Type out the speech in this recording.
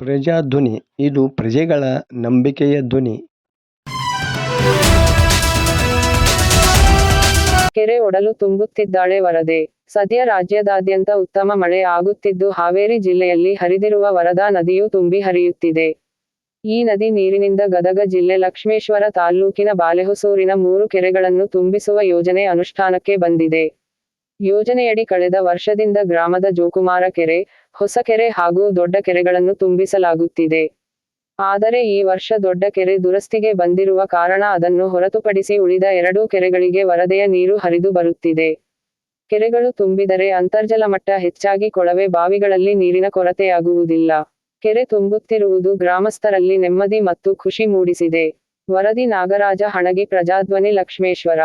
ಪ್ರಜಾಧ್ವನಿ, ಇದು ಪ್ರಜೆಗಳ ನಂಬಿಕೆಯ ಧ್ವನಿ. ಕೆರೆ ಒಡಲು ತುಂಬುತ್ತಿದ್ದಾಳೆ ವರದೆ. ಸದ್ಯ ರಾಜ್ಯದಾದ್ಯಂತ ಉತ್ತಮ ಮಳೆ ಆಗುತ್ತಿದ್ದು ಹಾವೇರಿ ಜಿಲ್ಲೆಯಲ್ಲಿ ಹರಿದಿರುವ ವರದಾ ನದಿಯು ತುಂಬಿ ಹರಿಯುತ್ತಿದೆ. ಈ ನದಿ ನೀರಿನಿಂದ ಗದಗ ಜಿಲ್ಲೆ ಲಕ್ಷ್ಮೇಶ್ವರ ತಾಲ್ಲೂಕಿನ ಬಾಲೆಹೊಸೂರಿನ ಮೂರು ಕೆರೆಗಳನ್ನು ತುಂಬಿಸುವ ಯೋಜನೆ ಅನುಷ್ಠಾನಕ್ಕೆ ಬಂದಿದೆ. ಯೋಜನೆಯಡಿ ಕಳೆದ ವರ್ಷದಿಂದ ಗ್ರಾಮದ ಜೋಕುಮಾರ ಕೆರೆ ಹೊಸಕೆರೆ ಹಾಗೂ ದೊಡ್ಡ ಕೆರೆಗಳನ್ನು ತುಂಬಿಸಲಾಗುತ್ತಿದೆ. ಆದರೆ ಈ ವರ್ಷ ದೊಡ್ಡ ಕೆರೆ ದುರಸ್ತಿಗೆ ಬಂದಿರುವ ಕಾರಣ ಅದನ್ನು ಹೊರತುಪಡಿಸಿ ಉಳಿದ ಎರಡೂ ಕೆರೆಗಳಿಗೆ ವರದೆಯ ನೀರು ಹರಿದು ಬರುತ್ತಿದೆ. ಕೆರೆಗಳು ತುಂಬಿದರೆ ಅಂತರ್ಜಲ ಮಟ್ಟ ಹೆಚ್ಚಾಗಿ ಕೊಳವೆ ಬಾವಿಗಳಲ್ಲಿ ನೀರಿನ ಕೊರತೆಯಾಗುವುದಿಲ್ಲ ಕೆರೆ ತುಂಬುತ್ತಿರುವುದು ಗ್ರಾಮಸ್ಥರಲ್ಲಿ ನೆಮ್ಮದಿ ಮತ್ತು ಖುಷಿ ಮೂಡಿಸಿದೆ. ವರದಿ ನಾಗರಾಜ, ಹಣಗಿ ಪ್ರಜಾಧ್ವನಿ ಲಕ್ಷ್ಮೇಶ್ವರ.